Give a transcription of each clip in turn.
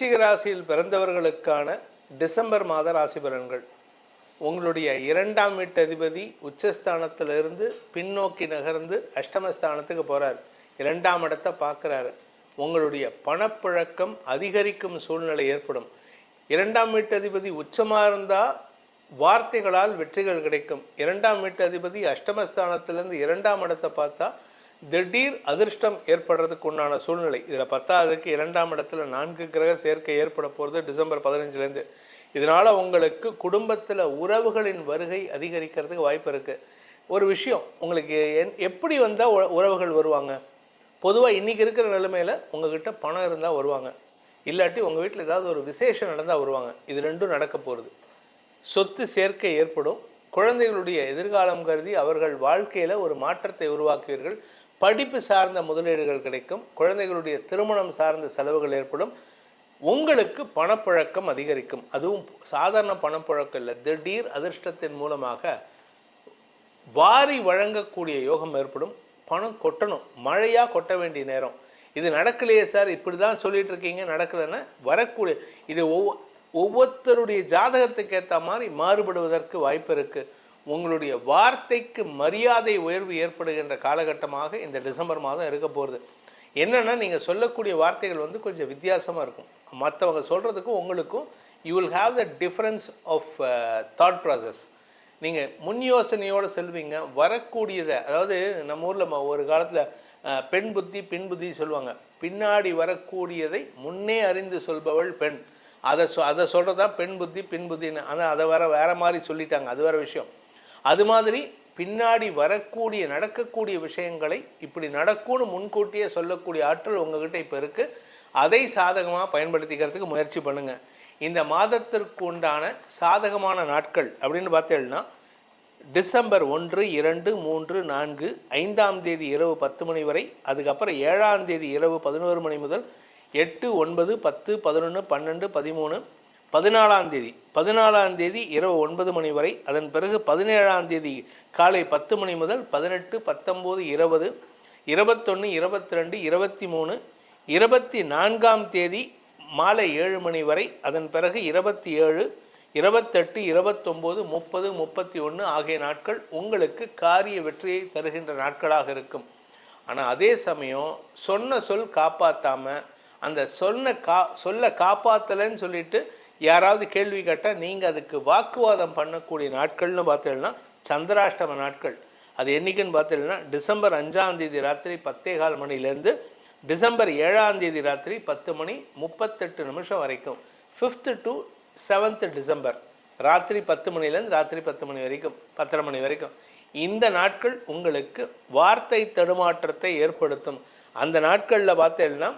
விருச்சிக ராசியில் பிறந்தவர்களுக்கான டிசம்பர் மாத ராசி பலன்கள். உங்களுடைய இரண்டாம் வீட்டு அதிபதி உச்சஸ்தானத்திலிருந்து பின்னோக்கி நகர்ந்து அஷ்டமஸ்தானத்துக்கு போகிறார் இரண்டாம் இடத்தை பார்க்குறாரு. உங்களுடைய பணப்புழக்கம் அதிகரிக்கும் சூழ்நிலை ஏற்படும். இரண்டாம் வீட்டு அதிபதி உச்சமாக இருந்தால் வார்த்தைகளால் வெற்றிகள் கிடைக்கும். இரண்டாம் வீட்டு அதிபதி அஷ்டமஸ்தானத்திலேருந்து இரண்டாம் இடத்தை பார்த்தா திடீர் அதிர்ஷ்டம் ஏற்படுறதுக்கு உண்டான சூழ்நிலை. இதில் பத்தாவதுக்கு இரண்டாம் இடத்துல நான்கு கிரக சேர்க்கை ஏற்பட போகிறது டிசம்பர் பதினஞ்சுலேருந்து இதனால் உங்களுக்கு குடும்பத்தில் உறவுகளின் வருகை அதிகரிக்கிறதுக்கு வாய்ப்பு இருக்குது ஒரு விஷயம் உங்களுக்கு என் எப்படி வந்தால் உறவுகள் வருவாங்க? பொதுவாக இன்றைக்கி இருக்கிற நிலைமையில் உங்ககிட்ட பணம் இருந்தால் வருவாங்க. இல்லாட்டி உங்கள் வீட்டில் ஏதாவது ஒரு விசேஷம் நடந்தால் வருவாங்க. இது ரெண்டும் நடக்க போகிறது சொத்து சேர்க்கை ஏற்படும். குழந்தைகளுடைய எதிர்காலம் கருதி அவர்கள் வாழ்க்கையில் ஒரு மாற்றத்தை உருவாக்குவீர்கள். படிப்பு சார்ந்த முதலீடுகள் கிடைக்கும் குழந்தைகளுடைய திருமணம் சார்ந்த செலவுகள் ஏற்படும் உங்களுக்கு பணப்புழக்கம் அதிகரிக்கும். அதுவும் சாதாரண பணப்புழக்கம் இல்லை திடீர் அதிர்ஷ்டத்தின் மூலமாக வாரி வழங்கக்கூடிய யோகம் ஏற்படும். பணம் கொட்டணும் மழையாக கொட்ட வேண்டிய நேரம். இது நடக்கலையே சார் இப்படி தான் சொல்லிட்டு இருக்கீங்க நடக்கலைன்னா வரக்கூடிய இது ஒவ்வொ ஒவ்வொருத்தருடைய ஜாதகத்துக்கு ஏற்ற மாதிரி மாறுபடுவதற்கு வாய்ப்பு இருக்குது உங்களுடைய வார்த்தைக்கு மரியாதை உயர்வு ஏற்படுகின்ற காலகட்டமாக இந்த டிசம்பர் மாதம் இருக்க போகிறது என்னென்னா நீங்கள் சொல்லக்கூடிய வார்த்தைகள் வந்து கொஞ்சம் வித்தியாசமாக இருக்கும். மற்றவங்க சொல்கிறதுக்கும் உங்களுக்கும் you will have the difference of thought process நீங்கள் முன் யோசனையோடு செல்வீங்க வரக்கூடியதை அதாவது நம்ம ஊரில் ஒரு காலத்தில் பெண் புத்தி பின் புத்தி சொல்லுவாங்க. பின்னாடி வரக்கூடியதை முன்னே அறிந்து சொல்பவள் பெண். அதை சொ அதை சொல்கிறது தான் பெண் புத்தி பின் புத்தின்னு. ஆனால் அதை வேறு வேறு மாதிரி சொல்லிட்டாங்க. அது வேறு விஷயம். அது மாதிரி பின்னாடி வரக்கூடிய நடக்கக்கூடிய விஷயங்களை இப்படி நடக்கும்னு முன்கூட்டியே சொல்லக்கூடிய ஆற்றல் உங்ககிட்ட இப்போ இருக்குது அதை சாதகமாக பயன்படுத்திக்கிறதுக்கு முயற்சி பண்ணுங்கள் இந்த மாதத்திற்கு உண்டான சாதகமான நாட்கள் அப்படின்னு பார்த்தேன்னா டிசம்பர் ஒன்று இரண்டு மூன்று நான்கு ஐந்தாம் தேதி இரவு பத்து மணி வரை அதுக்கப்புறம் ஏழாம் தேதி இரவு பதினோரு மணி முதல் எட்டு ஒன்பது பத்து பதினொன்று பன்னெண்டு பதிமூணு பதினாலாம் தேதி. பதினாலாம் தேதி இரவு ஒன்பது மணி வரை. அதன் பிறகு பதினேழாம் தேதி காலை பத்து மணி முதல் பதினெட்டு பத்தொம்போது இருபது இருபத்தொன்று இருபத்தி ரெண்டு இருபத்தி மூணு இருபத்தி நான்காம் தேதி மாலை ஏழு மணி வரை. அதன் பிறகு இருபத்தி ஏழு இருபத்தெட்டு இருபத்தொம்போது முப்பது முப்பத்தி ஒன்று ஆகிய நாட்கள் உங்களுக்கு காரிய வெற்றியை தருகின்ற நாட்களாக இருக்கும். ஆனால் அதே சமயம் சொன்ன சொல் காப்பாற்றாமல் அந்த சொன்ன கா சொல்ல காப்பாற்றலைன்னு சொல்லிட்டு யாராவது கேள்வி கேட்டால் நீங்கள் அதுக்கு வாக்குவாதம் பண்ணக்கூடிய நாட்கள்னு பார்த்தீங்கன்னா சந்திராஷ்டம நாட்கள். அது என்றைக்குன்னு பார்த்தீங்கன்னா டிசம்பர் அஞ்சாந்தேதி ராத்திரி பத்தே கால் மணிலேருந்து டிசம்பர் ஏழாந்தேதி ராத்திரி பத்து மணி முப்பத்தெட்டு நிமிஷம் வரைக்கும். Fifth to seventh December. ராத்திரி பத்து மணிலேருந்து ராத்திரி பத்து மணி வரைக்கும் பத்தரை மணி வரைக்கும். இந்த நாட்கள் உங்களுக்கு வார்த்தை தடுமாற்றத்தை ஏற்படுத்தும். அந்த நாட்களில் பார்த்தீங்கன்னா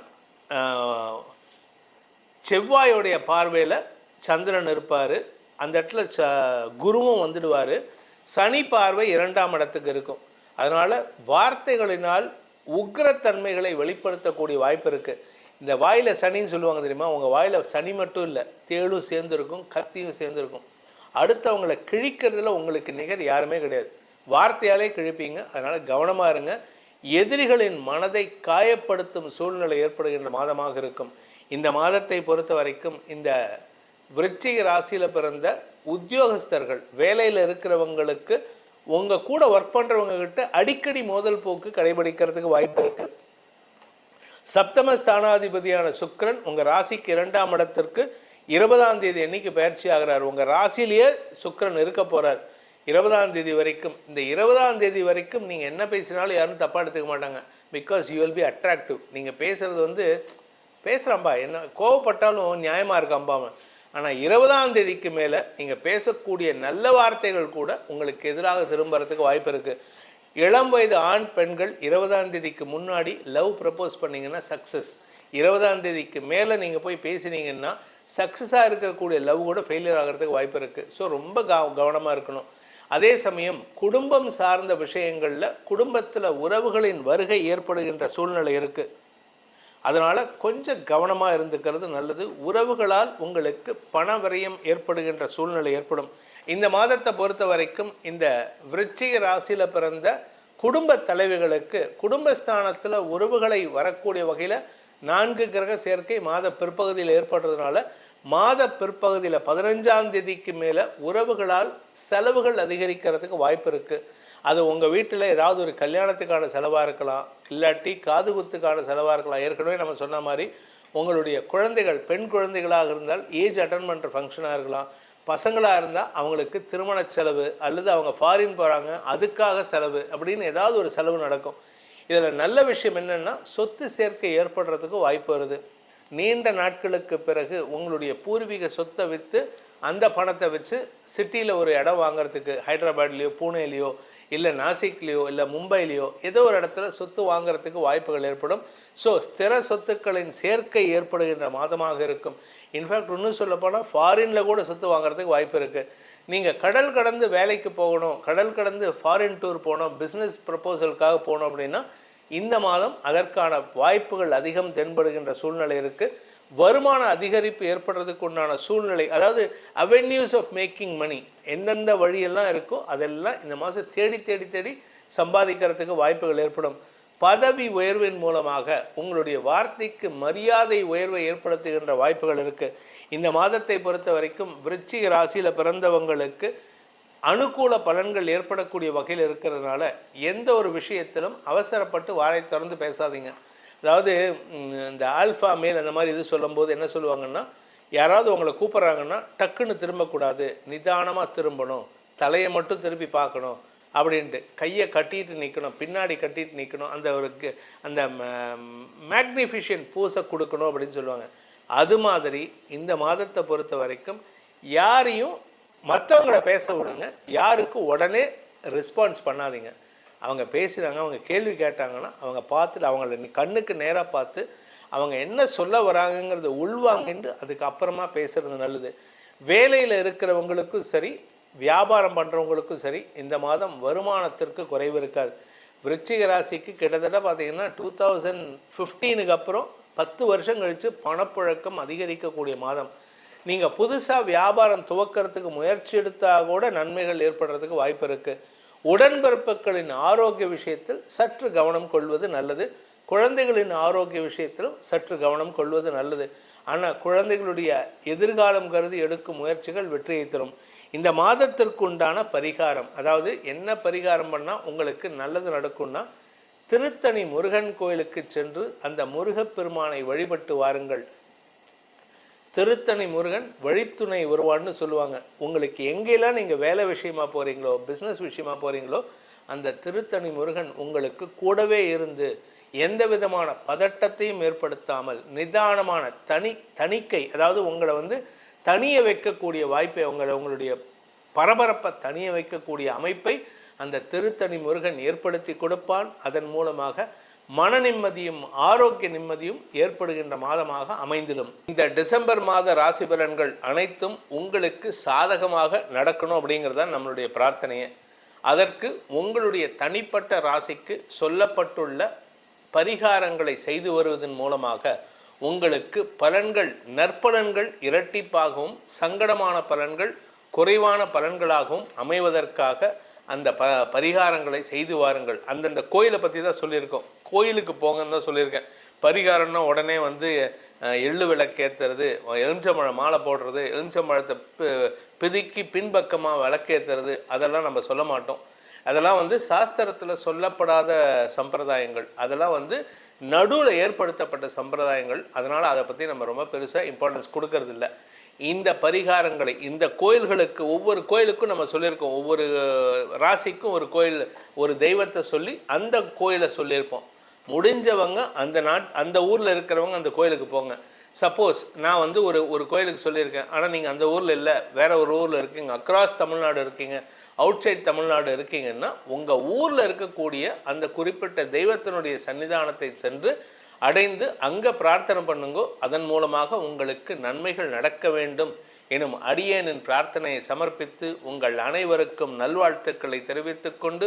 செவ்வாயோடைய பார்வையில் சந்திரன் இருப்பார். அந்த இடத்துல ச குருவும் வந்துடுவார். சனி பார்வை இரண்டாம் இடத்துக்கு இருக்கும். அதனால் வார்த்தைகளினால் உக்ரத்தன்மைகளை வெளிப்படுத்தக்கூடிய வாய்ப்பு இருக்குது இந்த வாயில் சனின்னு சொல்லுவாங்க தெரியுமா? உங்கள் வாயில் சனி மட்டும் இல்லை தேளும் சேர்ந்துருக்கும் கத்தியும் சேர்ந்துருக்கும். அடுத்தவங்களை கிழிக்கிறதுல உங்களுக்கு நிகர் யாருமே கிடையாது. வார்த்தையாலே கிழிப்பீங்க. அதனால் கவனமாக இருங்க. எதிரிகளின் மனதை காயப்படுத்தும் சூழ்நிலை ஏற்படுகின்ற மாதமாக இருக்கும். இந்த மாதத்தை பொறுத்த வரைக்கும் இந்த விருச்சிக ராசியில் பிறந்த உத்தியோகஸ்தர்கள் வேலையில் இருக்கிறவங்களுக்கு உங்கள் கூட ஒர்க் பண்ணுறவங்ககிட்ட அடிக்கடி மோதல் போக்கு கடைபிடிக்கிறதுக்கு வாய்ப்பு இருக்குது சப்தம ஸ்தானாதிபதியான சுக்கரன் உங்கள் ராசிக்கு இரண்டாம் இடத்திற்கு இருபதாம் தேதி என்னைக்கு பயிற்சி ஆகிறார். உங்கள் ராசியிலேயே சுக்கரன் இருக்க போகிறார் இருபதாம் தேதி வரைக்கும் இந்த இருபதாம் தேதி வரைக்கும் நீங்கள் என்ன பேசினாலும் யாரும் தப்பாக எடுத்துக்க மாட்டாங்க. Because you will be attractive நீங்கள் பேசுகிறது வந்து பேசுகிறாம்பா என்ன கோவப்பட்டாலும் நியாயமாக இருக்காம்பா அவன். ஆனால் இருபதாம் தேதிக்கு மேலே நீங்கள் பேசக்கூடிய நல்ல வார்த்தைகள் கூட உங்களுக்கு எதிராக திரும்புறதுக்கு வாய்ப்பு இருக்குது இளம் வயது ஆண் பெண்கள் இருபதாம் தேதிக்கு முன்னாடி லவ் ப்ரப்போஸ் பண்ணிங்கன்னா சக்ஸஸ் இருபதாம் தேதிக்கு மேலே நீங்கள் போய் பேசினீங்கன்னா சக்ஸஸாக இருக்கக்கூடிய லவ் கூட ஃபெயிலியர் ஆகிறதுக்கு வாய்ப்பு இருக்குது ஸோ ரொம்ப கவ கவனமாக இருக்கணும். அதே சமயம் குடும்பம் சார்ந்த விஷயங்களில் குடும்பத்தில் உறவுகளின் வருகை ஏற்படுகின்ற சூழ்நிலை இருக்குது அதனால் கொஞ்சம் கவனமாக இருந்துக்கிறது நல்லது. உறவுகளால் உங்களுக்கு பண விரயம் ஏற்படுகின்ற சூழ்நிலை ஏற்படும். இந்த மாதத்தை பொறுத்த வரைக்கும் இந்த விருச்சிக ராசியில் பிறந்த குடும்ப தலைவிகளுக்கு குடும்பஸ்தானத்தில் உறவுகளை வரக்கூடிய வகையில் நான்கு கிரக சேர்க்கை மாத பிற்பகுதியில் ஏற்படுறதுனால மாத பிற்பகுதியில் பதினஞ்சாம் தேதிக்கு மேலே உறவுகளால் செலவுகள் அதிகரிக்கிறதுக்கு வாய்ப்பு இருக்குது அது உங்கள் வீட்டில் ஏதாவது ஒரு கல்யாணத்துக்கான செலவாக இருக்கலாம் இல்லாட்டி காதுகுத்துக்கான செலவாக இருக்கலாம். ஏற்கனவே நம்ம சொன்ன மாதிரி உங்களுடைய குழந்தைகள் பெண் குழந்தைகளாக இருந்தால் ஏஜ் அட்டன் பண்ணுற ஃபங்க்ஷனாக இருக்கலாம். பசங்களாக இருந்தால் அவங்களுக்கு திருமண செலவு அல்லது அவங்க ஃபாரின் போகிறாங்க அதுக்காக செலவு அப்படின்னு ஏதாவது ஒரு செலவு நடக்கும். இதில் நல்ல விஷயம் என்னென்னா சொத்து சேர்க்கை ஏற்படுறதுக்கு வாய்ப்பு வருது. நீண்ட நாட்களுக்கு பிறகு உங்களுடைய பூர்வீக சொத்தை விற்று அந்த பணத்தை வச்சு சிட்டியில் ஒரு இடம் வாங்குறதுக்கு ஹைதராபாத்லேயோ பூனேலேயோ இல்லை நாசிக்லேயோ இல்லை மும்பைலேயோ ஏதோ ஒரு இடத்துல சொத்து வாங்குறதுக்கு வாய்ப்புகள் ஏற்படும். ஸோ ஸ்திர சொத்துக்களின் சேர்க்கை ஏற்படுகின்ற மாதமாக இருக்கும். இன்ஃபேக்ட் இன்னும் சொல்லப்போனால் ஃபாரினில் கூட சொத்து வாங்குறதுக்கு வாய்ப்பு இருக்குது நீங்கள் கடல் கடந்து வேலைக்கு போகணும் கடல் கடந்து ஃபாரின் டூர் போகணும் பிஸ்னஸ் ப்ரப்போசலுக்காக போகணும் அப்படின்னா இந்த மாதம் அதற்கான வாய்ப்புகள் அதிகம் தென்படுகின்ற சூழ்நிலை இருக்குது வருமான அதிகரிப்பு ஏற்படுறதுக்கு உண்டான சூழ்நிலை அதாவது அவென்யூஸ் ஆஃப் மேக்கிங் மணி எந்தெந்த வழியெல்லாம் இருக்கோ அதெல்லாம் இந்த மாதம் தேடி தேடி தேடி சம்பாதிக்கிறதுக்கு வாய்ப்புகள் ஏற்படும். பதவி உயர்வின் மூலமாக உங்களுடைய வார்த்தைக்கு மரியாதை உயர்வை ஏற்படுத்துகின்ற வாய்ப்புகள் இருக்குது இந்த மாதத்தை பொறுத்த வரைக்கும் விருச்சிக ராசியில் பிறந்தவங்களுக்கு அனுகூல பலன்கள் ஏற்படக்கூடிய வகையில் இருக்கிறதுனால எந்த ஒரு விஷயத்திலும் அவசரப்பட்டு வாரை திறந்து பேசாதீங்க. அதாவது இந்த ஆல்ஃபா மேல் அந்த மாதிரி இது சொல்லும்போது என்ன சொல்லுவாங்கன்னா யாராவது உங்களை கூப்பிட்றாங்கன்னா டக்குன்னு திரும்பக்கூடாது. நிதானமாக திரும்பணும். தலையை மட்டும் திருப்பி பார்க்கணும். அப்படின்ட்டு கையை கட்டிட்டு நிற்கணும் பின்னாடி கட்டிட்டு நிற்கணும் அந்த ஒரு அந்த மேக்னிஃபிஷியன் பூசை கொடுக்கணும் அப்படின்னு சொல்லுவாங்க. அது மாதிரி இந்த மாதத்தை பொறுத்த வரைக்கும் யாரையும் மற்றவங்கள பேச விடுங்க. யாருக்கும் உடனே ரெஸ்பான்ஸ் பண்ணாதீங்க. அவங்க பேசுகிறாங்க அவங்க கேள்வி கேட்டாங்கன்னா அவங்க பார்த்துட்டு அவங்கள கண்ணுக்கு நேராக பார்த்து அவங்க என்ன சொல்ல வராங்கங்கிறத உள்வாங்கிட்டு அதுக்கப்புறமா பேசுகிறது நல்லது. வேலையில் இருக்கிறவங்களுக்கும் சரி வியாபாரம் பண்ணுறவங்களுக்கும் சரி இந்த மாதம் வருமானத்திற்கு குறைவு இருக்காது. விருச்சிக ராசிக்கு கிட்டத்தட்ட பார்த்திங்கன்னா டூ தௌசண்ட் ஃபிஃப்டீனுக்கு அப்புறம் பத்து வருஷம் கழித்து பணப்புழக்கம் அதிகரிக்கக்கூடிய மாதம். நீங்கள் புதுசாக வியாபாரம் துவக்கிறதுக்கு முயற்சி எடுத்தால் கூட நன்மைகள் ஏற்படுறதுக்கு வாய்ப்பு இருக்குது உடன்பிறப்புகளின் ஆரோக்கிய விஷயத்தில் சற்று கவனம் கொள்வது நல்லது. குழந்தைகளின் ஆரோக்கிய விஷயத்திலும் சற்று கவனம் கொள்வது நல்லது. ஆனால் குழந்தைகளுடைய எதிர்காலம் கருதி எடுக்கும் முயற்சிகள் வெற்றியை தரும். இந்த மாதத்திற்கு உண்டான பரிகாரம் அதாவது என்ன பரிகாரம் பண்ணால் உங்களுக்கு நல்லது நடக்கும்னா திருத்தணி முருகன் கோயிலுக்கு சென்று அந்த முருகப்பெருமானை வழிபட்டு வாருங்கள். திருத்தணி முருகன் வழித்துணை வருவான்னு சொல்லுவாங்க. உங்களுக்கு எங்கெல்லாம் நீங்கள் வேலை விஷயமா போகிறீங்களோ பிஸ்னஸ் விஷயமா போகிறீங்களோ அந்த திருத்தணி முருகன் உங்களுக்கு கூடவே இருந்து எந்த விதமான பதட்டத்தையும் ஏற்படுத்தாமல் நிதானமான தனி தணிக்கை அதாவது உங்களை வந்து தனிய வைக்கக்கூடிய வாய்ப்பை உங்களை உங்களுடைய பரபரப்பை தனிய வைக்கக்கூடிய அமைப்பை அந்த திருத்தணி முருகன் ஏற்படுத்தி கொடுப்பான். அதன் மூலமாக மன நிம்மதியும் ஆரோக்கிய நிம்மதியும் ஏற்படுகின்ற மாதமாக அமைந்திடும். இந்த டிசம்பர் மாத ராசி பலன்கள் அனைத்தும் உங்களுக்கு சாதகமாக நடக்கணும் அப்படிங்கிறது தான் நம்மளுடைய பிரார்த்தனையை. அதற்கு உங்களுடைய தனிப்பட்ட ராசிக்கு சொல்லப்பட்டுள்ள பரிகாரங்களை செய்து வருவதன் மூலமாக உங்களுக்கு பலன்கள் நற்பலன்கள் இரட்டிப்பாகவும் சங்கடமான பலன்கள் குறைவான பலன்களாகவும் அமைவதற்காக அந்த ப பரிகாரங்களை செய்து வாருங்கள். அந்தந்த கோயிலை பற்றி தான் சொல்லியிருக்கோம். கோயிலுக்கு போங்கன்னு தான் சொல்லியிருக்கேன். பரிகாரம்னா உடனே வந்து எள்ளு விளக்கேற்றுறது எலுமிச்சம்பழம் மாலை போடுறது எலுமிச்சம்பழத்தை பிதுக்கி பின்பக்கமாக விளக்கேற்றுறது அதெல்லாம் நம்ம சொல்ல மாட்டோம். அதெல்லாம் வந்து சாஸ்திரத்தில் சொல்லப்படாத சம்பிரதாயங்கள். அதெல்லாம் வந்து நடுவில் ஏற்படுத்தப்பட்ட சம்பிரதாயங்கள். அதனால் அதை பற்றி நம்ம ரொம்ப பெருசாக இம்பார்ட்டன்ஸ் கொடுக்கறதில்ல. இந்த பரிகாரங்களை இந்த கோயில்களுக்கு ஒவ்வொரு கோயிலுக்கும் நம்ம சொல்லியிருக்கோம். ஒவ்வொரு ராசிக்கும் ஒரு கோயில் ஒரு தெய்வத்தை சொல்லி அந்த கோயிலை சொல்லியிருப்போம். முடிஞ்சவங்க அந்த நாட் அந்த ஊரில் இருக்கிறவங்க அந்த கோயிலுக்கு போங்க. சப்போஸ் நான் வந்து ஒரு ஒரு கோயிலுக்கு சொல்லியிருக்கேன். ஆனால் நீங்கள் அந்த ஊரில் இல்லை. வேற ஒரு ஊரில் இருக்கீங்க. அக்ராஸ் தமிழ்நாடு இருக்கீங்க. அவுட் சைட் தமிழ்நாடு இருக்கீங்கன்னா உங்கள் ஊரில் இருக்கக்கூடிய அந்த குறிப்பிட்ட தெய்வத்தினுடைய சன்னிதானத்தை சென்று அடைந்து அங்கே பிரார்த்தனை பண்ணுங்கோ அதன் மூலமாக உங்களுக்கு நன்மைகள் நடக்க வேண்டும் எனும் அடியேனின் பிரார்த்தனையை சமர்ப்பித்து உங்கள் அனைவருக்கும் நல்வாழ்த்துக்களை தெரிவித்துக்கொண்டு